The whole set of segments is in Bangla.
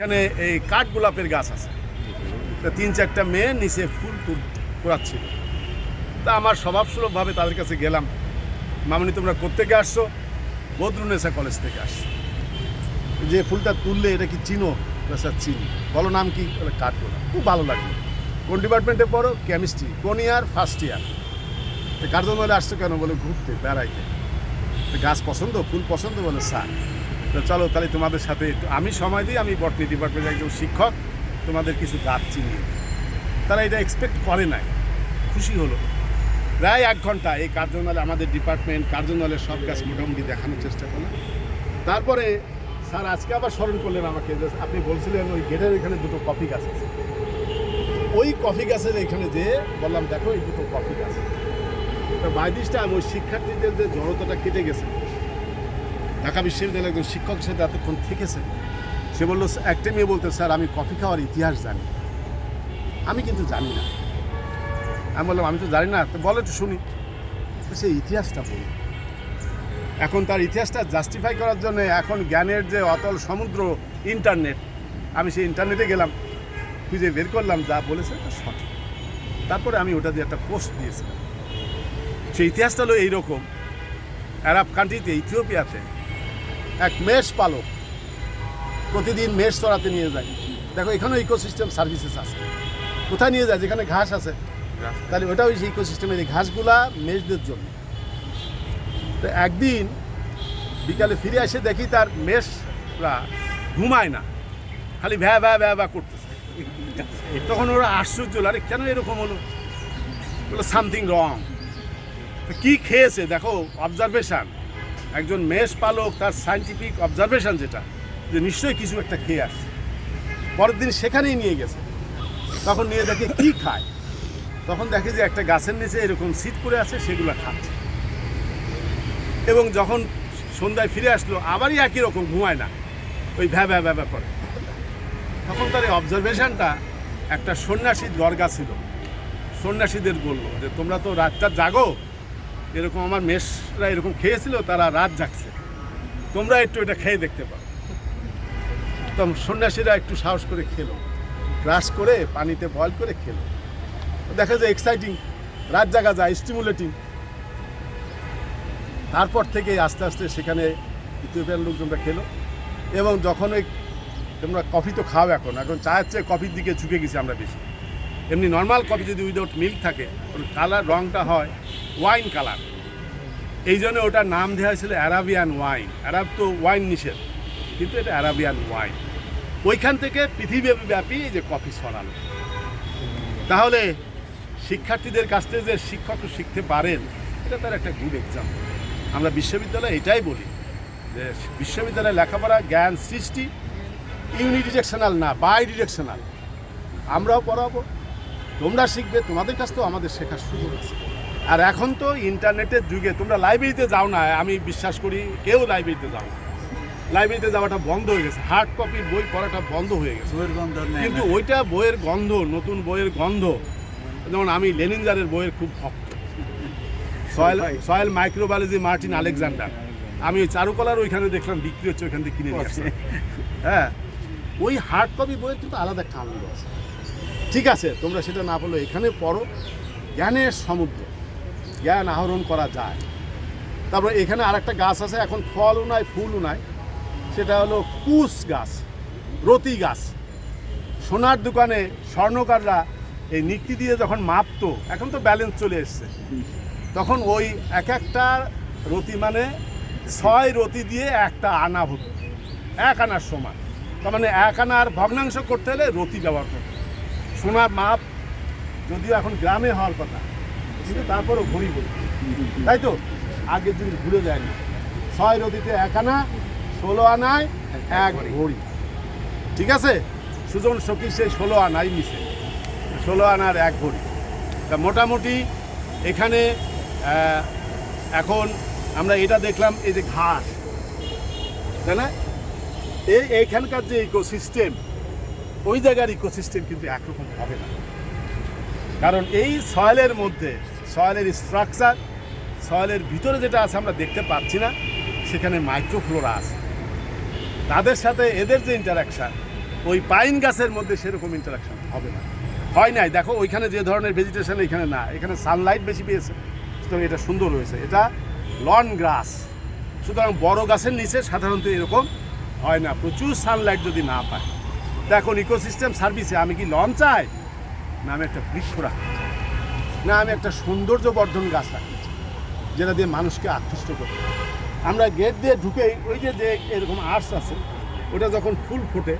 এখানে এই কাঠ গোলাপের গাছ আছে। তা তিন চারটা মেয়ে নিচে ফুল কুড়াচ্ছিল তা আমার স্বভাবসুলভভাবে তাদের কাছে গেলাম। মামনি, তোমরা কোত্থেকে আসছো? বদরুনেসা কলেজ থেকে আসছো। যে ফুলটা তুললে এটা কি চিনো? স্যার, চিনি। বলো নাম কি? বলে কাঠগোলাপ খুব ভালো লাগল। কোন ডিপার্টমেন্টে পড়ো? কেমিস্ট্রি। কোন ইয়ার? First year. কার জন্য আসছো কেন? বলে, ঘুরতে, বেড়াইতে। গাছ পছন্দ? ফুল পছন্দ? বলে, স্যার। তো চলো তাহলে তোমাদের সাথে আমি সময় দিই, আমি বটনি ডিপার্টমেন্টের একজন শিক্ষক, তোমাদের কিছু গাছ চিনি তারা এটা এক্সপেক্ট করে নাই। খুশি হলো। প্রায় এক ঘণ্টা এই কার্যনালে, আমাদের ডিপার্টমেন্ট কার্যনালের সব গাছ মোটামুটি দেখানোর চেষ্টা করলাম। তারপরে স্যার আজকে আবার স্মরণ করলেন আমাকে যে আপনি বলছিলেন ওই গেটের এখানে দুটো কফি গাছ আছে। ওই কফি গাছের এখানে যে, বললাম, দেখো এই দুটো কফি গাছ। তো বাইদিসটা ওই শিক্ষার্থীদের যে জড়তাটা কেটে গেছে ঢাকা বিশ্ববিদ্যালয়ের একজন শিক্ষক সাথে এতক্ষণ থেকেছে সে বলল একটা মেয়ে বলতে, স্যার, আমি কফি খাওয়ার ইতিহাস জানি। আমি কিন্তু জানি না। আমি বললাম, আমি তো জানি না, তো বলো একটু শুনি। সেই ইতিহাসটা বলি এখন তার ইতিহাসটা জাস্টিফাই করার জন্য এখন জ্ঞানের যে অতল সমুদ্র ইন্টারনেট আমি সেই ইন্টারনেটে গেলাম, খুঁজে বের করলাম, যা বলেছে তা সঠিক। তারপরে আমি ওটা দিয়ে একটা পোস্ট দিয়েছিলাম। সেই ইতিহাসটা হলো এইরকম। আরব কান্ট্রিতে ইথিওপিয়াতে এক মেষ পালক। প্রতিদিন মেষ চড়াতে নিয়ে যায়। দেখো এখানেও ইকোসিস্টেম সার্ভিসেস আছে। কোথায় নিয়ে যায়? যেখানে ঘাস আছে। তাহলে ওটা সেই ইকোসিস্টেমের এই ঘাসগুলা মেষদের জন্য। তো একদিন বিকালে ফিরে এসে দেখি তার মেষরা ঘুমায় না। খালি ভ্যা ভ্যা ভ্যা ভ্যা করতেছে। তখন ওরা আশ্চর্য হলো, আরে কেন এরকম হলো? বলে সামথিং রং কি খেয়েছে? দেখো অবজারভেশন একজন মেষ পালক তার সাইন্টিফিক অবজারভেশন যেটা, যে নিশ্চয়ই কিছু একটা খেয়ে আসছে। পরের দিন সেখানেই নিয়ে গেছে। তখন নিয়ে দেখে কি খায়? তখন দেখে যে একটা গাছের নিচে এরকম সিট করে আছে, সেগুলো খাচ্ছে। এবং যখন সন্ধ্যায় ফিরে আসলো, আবারই একই রকম ঘুমায় না। ওই ভ্যা ভ্যা ভ্যা করে। তখন তার এই অবজারভেশনটা একটা সন্ন্যাসীর দরগা ছিল। সন্ন্যাসীদের বলল যে, তোমরা তো রাতটা জাগো এরকম আমার মেষরা এরকম খেয়েছিল, তারা রাত জাগছে। তোমরা একটু এটা খেয়ে দেখতে পাও। তো সন্ন্যাসীরা একটু সাহস করে খেলো। ক্রাশ করে পানিতে বয়ল করে খেলো। দেখা যায় এক্সাইটিং রাত জাগা যায় স্টিমুলেটিং তারপর থেকে আস্তে আস্তে সেখানে ইথিওপিয়ান লোকজনরা খেলো। এবং যখন ওই তোমরা কফি তো খাও এখন এখন চায়ের চেয়ে কফির দিকে ঝুঁকে গেছি আমরা বেশি। এমনি নর্মাল কফি যদি উইদাউট মিল্ক থাকে কালার রঙটা হয় ওয়াইন কালার এই জন্য ওটার নাম দেওয়া হয়েছিল অ্যারাবিয়ান ওয়াইন অ্যারাব তো ওয়াইন নিষেধ, কিন্তু এটা অ্যারাবিয়ান ওয়াইন ওইখান থেকে পৃথিবীব্যাপী এই যে কফি ছড়ালো। তাহলে শিক্ষার্থীদের কাছ থেকে যে শিক্ষক শিখতে পারেন, এটা তার একটা গুড এক্সাম্পল আমরা বিশ্ববিদ্যালয়ে এটাই বলি যে বিশ্ববিদ্যালয়ে লেখাপড়া জ্ঞান সৃষ্টি ইউনিডিরেকশনাল না বাই ডিরেকশনাল আমরাও পড়াবো। তোমরা শিখবে তোমাদের কাছ থেকেও আমাদের শেখার সুযোগ আছে। আর এখন তো ইন্টারনেটের যুগে তোমরা লাইব্রেরিতে যাও না আমি বিশ্বাস করি কেউ লাইব্রেরিতে যাও না। লাইব্রেরিতে যাওয়াটা বন্ধ হয়ে গেছে হার্ড কপির বই পড়াটা বন্ধ হয়ে গেছে। বইয়ের গন্ধ কিন্তু ওইটা বইয়ের গন্ধ নতুন বইয়ের গন্ধ। যেমন আমি লেনিনজারের বইয়ের খুব ভক্ত। Soil soil microbiology Martin Alexander. আমি ওই চারুকলার ওইখানে দেখলাম বিক্রি হচ্ছে ওইখান থেকে কিনে নিয়ে আসলাম হ্যাঁ ওই হার্ড কপি বইয়ের কিন্তু আলাদা একটা আনন্দ আছে। ঠিক আছে, তোমরা সেটা না বলো এখানে পড়ো। জ্ঞানের সমুদ্র, জ্ঞান আহরণ করা যায়। তারপরে এখানে আরেকটা গাছ আছে, এখন ফলও নাই, ফুলও নাই। সেটা হলো কুশ গাছ, রতি গাছ। সোনার দোকানে স্বর্ণকাররা এই নিক্তি দিয়ে যখন মাপতো, এখন তো ব্যালেন্স চলে এসছে। তখন ওই এক একটা রতি মানে ছয় রতি দিয়ে একটা আনা হতো। এক আনার সমান। তার মানে এক আনার ভগ্নাংশ করতে হলে রতি ব্যবহার করতো সোনার মাপ যদিও এখন গ্রামে হওয়ার কথা, কিন্তু তারপরও ঘড়ি বলি তাই তো? আগের দিন ঘুরে যায়নি ছয় নদীতে এক আনা, ষোলো আনায় এক ঘড়ি ঠিক আছে? সুজন সখী সে ষোলো আনাই মিশে ষোলো আনার এক ঘড়ি তা মোটামুটি এখানে এখন আমরা এটা দেখলাম এই যে ঘাস। তাই না? এই এইখানকার যে ইকোসিস্টেম ওই জায়গার ইকোসিস্টেম কিন্তু একরকম হবে না। কারণ এই সয়েলের মধ্যে সয়েলের স্ট্রাকচার সয়েলের ভিতরে যেটা আছে আমরা দেখতে পাচ্ছি না, সেখানে মাইক্রোফ্লোরা আছে। তাদের সাথে এদের যে ইন্টারাকশান ওই পাইন গাছের মধ্যে সেরকম ইন্টারাকশন হবে না। হয় নাই, দেখো ওইখানে যে ধরনের ভেজিটেশন এখানে না, এখানে সানলাইট বেশি পেয়েছে, সুতরাং এটা সুন্দর হয়েছে। এটা লন গ্রাস সুতরাং বড় গাছের নিচে সাধারণত এরকম হয় না, প্রচুর সানলাইট যদি না পায়। দেখুন ইকোসিস্টেম সার্ভিসে আমি কি লন চাই? না আমি একটা বৃক্ষ রাখতে চাই। না আমি একটা সৌন্দর্য বর্ধন গাছ রাখতে চাই, যেটা দিয়ে মানুষকে আকৃষ্ট করতে আমরা গেট দিয়ে ঢুকেই ওই যে যে এরকম আর্টস আছে ওটা যখন ফুল ফোটে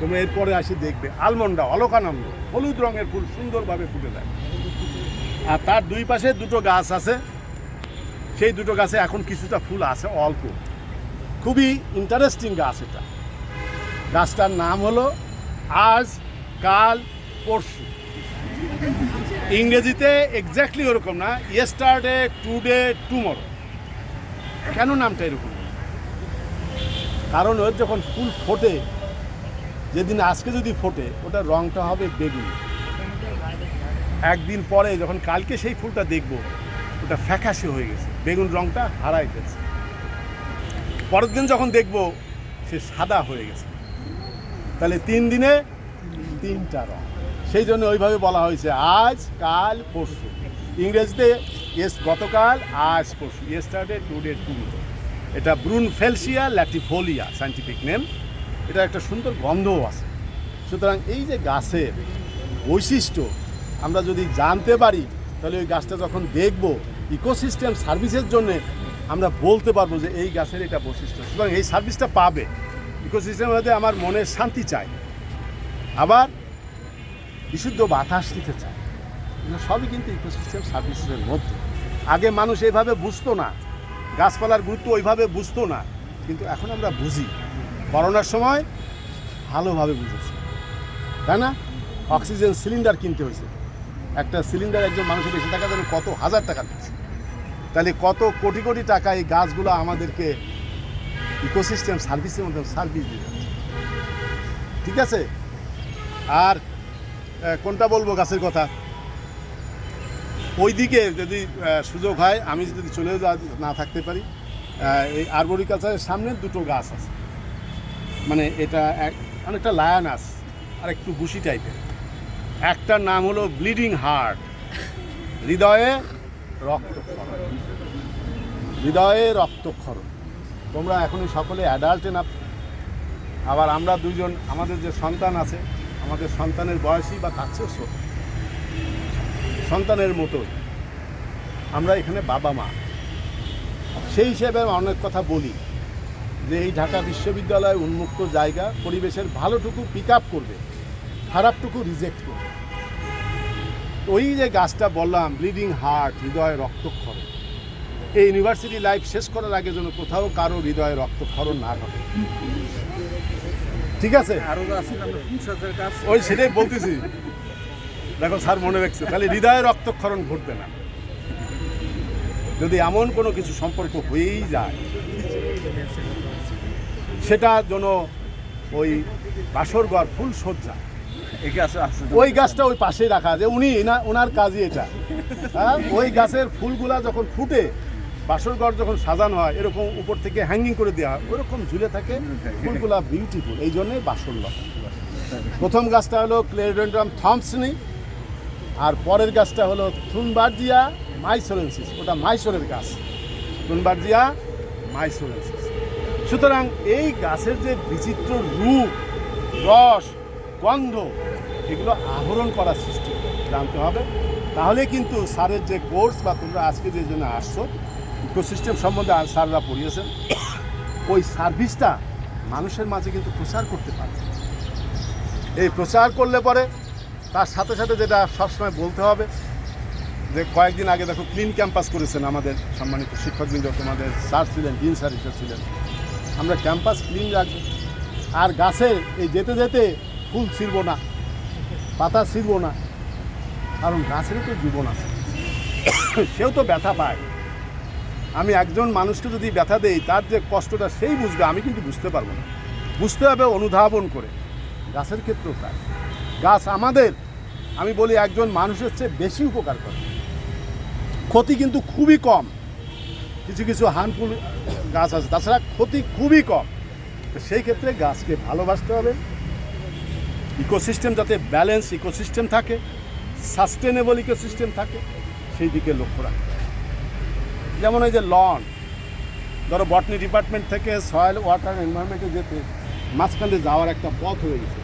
তোমরা এরপরে আসি দেখবে আলমন্ডা অলকানন্দ হলুদ রঙের ফুল সুন্দরভাবে ফুটে যায়। আর তার দুই পাশে দুটো গাছ আছে সেই দুটো গাছে এখন কিছুটা ফুল আছে অল্প। খুবই ইন্টারেস্টিং গাছ এটা। গাছটার নাম হলো আজ, কাল, পরশু। ইংরেজিতে এক্স্যাক্টলি ওরকম না ইয়েস্টারডে টুডে টুমরো কেন নামটা এরকম? কারণ ওর যখন ফুল ফোটে, যেদিন আজকে যদি ফোটে ওটার রংটা হবে বেগুনি। একদিন পরে যখন কালকে সেই ফুলটা দেখব, ওটা ফ্যাকাশে হয়ে গেছে, বেগুন রংটা হারাই গেছে পরের দিন যখন দেখব, সে সাদা হয়ে গেছে। তাহলে তিন দিনে তিনটা রং। সেই জন্য ওইভাবে বলা হয়েছে আজ, কাল, পরশু। ইংরেজিতে এস গতকাল, আজ, পরশু। ইয়েস্টারডে টুডে টুমরো এটা Brunfelsia latifolia scientific name এটা একটা সুন্দর গন্ধও আছে। সুতরাং এই যে গাছের বৈশিষ্ট্য, আমরা যদি জানতে পারি, তাহলে ওই গাছটা যখন দেখব ইকোসিস্টেম সার্ভিসের জন্য আমরা বলতে পারব যে এই গাছের এটা বৈশিষ্ট্য। সুতরাং এই সার্ভিসটা পাবে। ইকোসিস্টেমের মধ্যে আমার মনের শান্তি চাই। আবার বিশুদ্ধ বাতাস চায় এগুলো সবই কিন্তু ইকোসিস্টেম সার্ভিসের মধ্যে। আগে মানুষ এইভাবে বুঝতো না। গাছপালার গুরুত্ব ওইভাবে বুঝতো না। কিন্তু এখন আমরা বুঝি। করোনার সময় ভালোভাবে বুঝেছি। তাই না? অক্সিজেন সিলিন্ডার কিনতে হয়েছে। একটা সিলিন্ডার একজন মানুষের বেশি টাকা যেন কত হাজার টাকা দিচ্ছে। তাহলে কত কোটি কোটি টাকা এই গাছগুলো আমাদেরকে ইকোসিস্টেম, সার্ভিসের মধ্যে সার্ভিস দিয়ে যাচ্ছে। ঠিক আছে? আর কোনটা বলব গাছের কথা? ওইদিকে যদি সুযোগ হয়, আমি যদি চলে যা- না থাকতে পারি এই আরবরিকালচারের সামনে দুটো গাছ আছে। মানে এটা এক, অনেকটা লায়ানাস আর একটু বুশি টাইপের একটার নাম হলো ব্লিডিং হার্ট হৃদয়ে রক্তক্ষরণ। হৃদয়ে রক্তক্ষরণ। তোমরা এখনই সকলে অ্যাডাল্ট এনাফ আবার আমরা দুজন আমাদের যে সন্তান আছে, আমাদের সন্তানের বয়সী বা চেয়েও সন্তানের মতো আমরা এখানে বাবা মা। সেই হিসেবে অনেক কথা বলি যে এই ঢাকা বিশ্ববিদ্যালয় উন্মুক্ত জায়গা, পরিবেশের ভালোটুকু পিক আপ করবে, খারাপটুকু রিজেক্ট করবে। ওই যে গাছটা বললাম ব্লিডিং হার্ট হৃদয় রক্তক্ষরণ। এই ইউনিভার্সিটি লাইফ শেষ করার আগে যেন কোথাও কারও হৃদয়ে রক্তক্ষরণ না ঘটে। ঠিক আছে? ওই সেটাই বলতেছি। দেখো স্যার মনে রাখছে তাহলে হৃদয়ে রক্তক্ষরণ ঘটবে না। যদি এমন কোনো কিছু সম্পর্ক হয়েই যায় সেটা যেন ওই বাসরঘর ফুল সজ্জা। ওই গাছটা ওই পাশেই রাখা যে উনি না ওনার কাজই এটা। হ্যাঁ ওই গাছের ফুলগুলা যখন ফুটে বাসরঘর যখন সাজানো হয় এরকম উপর থেকে হ্যাঙ্গিং করে দেওয়া হয় ওরকম ঝুলে থাকে ফুলগুলা বিউটিফুল এই জন্যই বাসরলতা প্রথম গাছটা হলো ক্লেডেন্ড্রাম থমসনি আর পরের গাছটা হলো থুনবার্জিয়া মাইসোরেন্সিস ওটা মাইসোরের গাছ। থুনবার্জিয়া মাইসোরেন্সিস সুতরাং এই গাছের যে বিচিত্র রূপ রস গন্ধ এগুলো আহরণ করার সৃষ্টি। জানতে হবে। তাহলে কিন্তু স্যারের যে কোর্স বা তোমরা আজকে যে জন্য আসছো ইকোসিস্টেম সম্বন্ধে স্যাররা পড়িয়েছেন, ওই সার্ভিসটা মানুষের মাঝে কিন্তু প্রচার করতে পারে। এই প্রচার করলে পরে তার সাথে সাথে যেটা সবসময় বলতে হবে, যে কয়েকদিন আগে দেখো ক্লিন ক্যাম্পাস করেছেন আমাদের সম্মানিত শিক্ষকবৃন্দ, তোমাদের স্যার ছিলেন ডিন স্যার হিসেবে ছিলেন। আমরা ক্যাম্পাস ক্লিন রাখব, আর গাছের এই যেতে যেতে ফুল ছিঁড়বো না, পাতা ছিঁড়বো না, কারণ গাছেরও তো জীবন আছে। সেও তো ব্যথা পায়। আমি একজন মানুষকে যদি ব্যথা দেই, তার যে কষ্টটা সেই বুঝবে, আমি কিন্তু বুঝতে পারব না। বুঝতে হবে অনুধাবন করে। গাছের ক্ষেত্রেও তাই। গাছ আমাদের, আমি বলি একজন মানুষের চেয়ে বেশি উপকার করে। ক্ষতি কিন্তু খুবই কম। কিছু কিছু হার্মফুল গাছ আছে, তাছাড়া ক্ষতি খুবই কম। তো সেই ক্ষেত্রে গাছকে ভালোবাসতে হবে। ইকোসিস্টেম যাতে ব্যালেন্স ইকোসিস্টেম থাকে সাস্টেনেবল ইকোসিস্টেম থাকে, সেই দিকে লক্ষ্য রাখতে। যেমন ওই যে লন, ধরো বটনি ডিপার্টমেন্ট থেকে সয়েল ওয়াটার এনভায়রনমেন্টে যেতে মাঝখানে যাওয়ার একটা পথ হয়ে গেছে।